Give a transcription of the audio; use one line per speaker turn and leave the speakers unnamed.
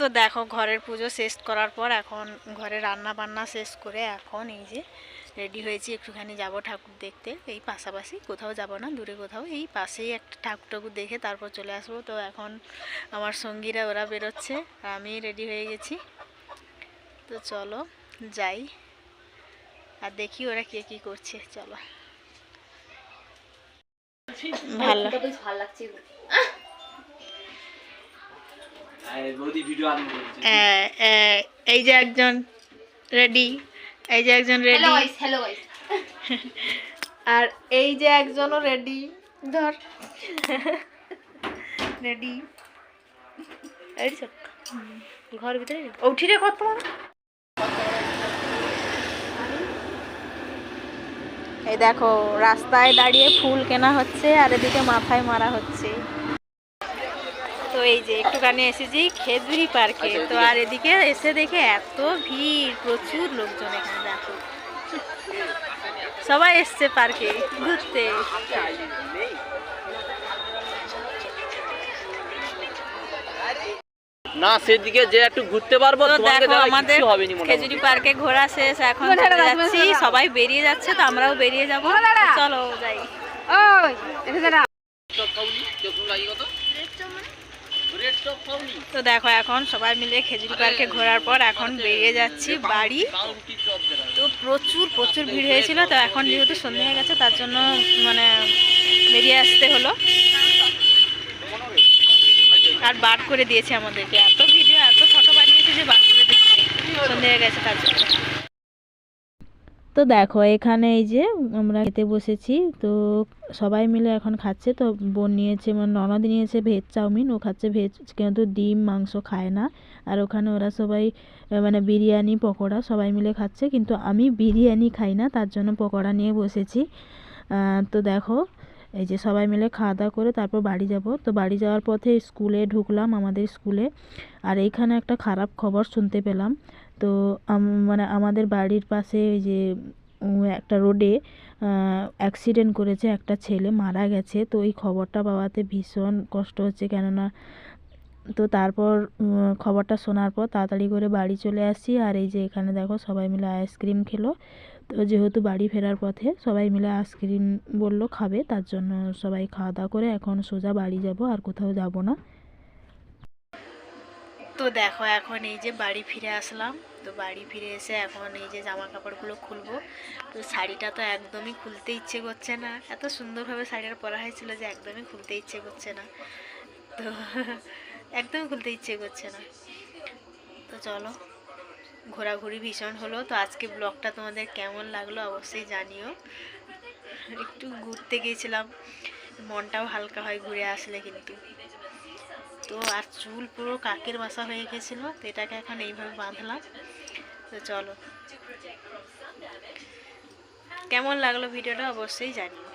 তো দেখো ঘরের পুজো শেষ করার পর এখন ঘরে রান্না বান্না শেষ করে এখন এই যে রেডি হয়েছি একটুখানি যাব ঠাকুর দেখতে। এই পাশাপাশি কোথাও যাব না দূরে কোথাও। এই পাশেই একটা ঠাকুর ঠাকুর দেখে তারপর চলে আসব। তো এখন আমার সঙ্গীরা ওরা বেরোচ্ছে আর আমি রেডি হয়ে গেছি। তো চলো যাই আর দেখি ওরা কে কি করছে চলো। ভালো।
ভালো লাগছে।
এই যে একজন রেডি এই যে একজন ready
hello guys hello guys
আর এই যে একজনও রেডি ধর। রেডি এই ঘর ভিতরে উঠি রে কত এই দেখো রাস্তায় দাঁড়িয়ে ফুল কেনা হচ্ছে আর এদিকে মাথায় মারা হচ্ছে। তো এই যে একটুখানি এসেছি খেজুরি পার্কে। তো আর এদিকে এসে দেখে এত ভিড় প্রচুর লোকজন এখানে দেখো। সবাই এসছে পার্কে ঘুরতে।
না সেদিকে যে একটু ঘুরতে পারব
দেখো আমাদের
হবে
খেজুরি পার্কে ঘোরা শেষ এখন যাচ্ছি। সবাই বেরিয়ে যাচ্ছে তো আমরাও বেরিয়ে যাব। চলো যাই।
ওই এটা দাঁড়া।
তো দেখো এখন সবাই মিলে খেজুরি পার্কে ঘোরার পর এখন বেরিয়ে যাচ্ছি বাড়ি। তো প্রচুর প্রচুর ভিড় হয়েছিল, তো এখন যেহেতু সন্ধে হয়ে গেছে, তার জন্য মানে বেরিয়ে আসতে হলো। আর বার করে দিয়েছে আমাদেরকে। এত ভিডিও, এত ফটো বানিয়েছে যে বার করে দিচ্ছে। সন্ধে হয়ে গেছে তার জন্য। তো দেখো, এখানে এই যে আমরা খেতে বসেছি, তো সবাই মিলে এখন খাচ্ছে। তো বোন নিয়েছে মানে ননদ নিয়েছে ভেজ চাউমিন, ও খাচ্ছে ভেজ, কিন্তু ডিম, মাংস খায় না। আর ওখানে ওরা সবাই মানে বিরিয়ানি, পকোড়া সবাই মিলে খাচ্ছে, কিন্তু আমি বিরিয়ানি খাই না, তার জন্য পকোড়া নিয়ে বসেছি। তো দেখো, এই যে সবাই মিলে খাওয়া দাওয়া করে তারপর বাড়ি যাব। তো বাড়ি যাওয়ার পথে স্কুলে ঢুকলাম আমাদের স্কুলে, আর এইখানে একটা খারাপ খবর শুনতে পেলাম। তো মানে আমাদের বাড়ির পাশে ওই যে একটা রোডে অ্যাক্সিডেন্ট করেছে একটা ছেলে, মারা গেছে। তো এই খবরটা পাওয়াতে ভীষণ কষ্ট হচ্ছে। কেননা, তো তারপর খবরটা শোনার পর তাড়াতাড়ি করে বাড়ি চলে আসি। আর এই যে এখানে দেখো সবাই মিলে আইসক্রিম খেলো। তো যেহেতু বাড়ি ফেরার পথে সবাই মিলে আইসক্রিম বলল, খাবে। তার জন্য সবাই খাওয়া দাওয়া করে এখন সোজা বাড়ি যাব, আর কোথাও যাব না। তো দেখো, এখন এই যে বাড়ি ফিরে আসলাম। তো বাড়ি ফিরে এসে এখন এই যে জামা কাপড়গুলো খুলবো। তো শাড়িটা তো একদমই খুলতে ইচ্ছে করছে না। এত সুন্দরভাবে শাড়িটা পরা হয়েছিল যে একদমই খুলতে ইচ্ছে করছে না। তো একদমই খুলতে ইচ্ছে করছে না। তো চলো, ঘোরাঘুরি ভীষণ হলো। তো আজকে ব্লগটা তোমাদের কেমন লাগল অবশ্যই জানিও। একটু ঘুরতে গিয়েছিলাম। মনটাও হালকা হয় ঘুরে আসলে কিন্তু। তো আর চুল পুরো কাকের বাসা হয়ে গেছিল, তো এটাকে এখন এইভাবে বাঁধলাম। তো চলো। কেমন লাগল ভিডিওটা অবশ্যই জানিও।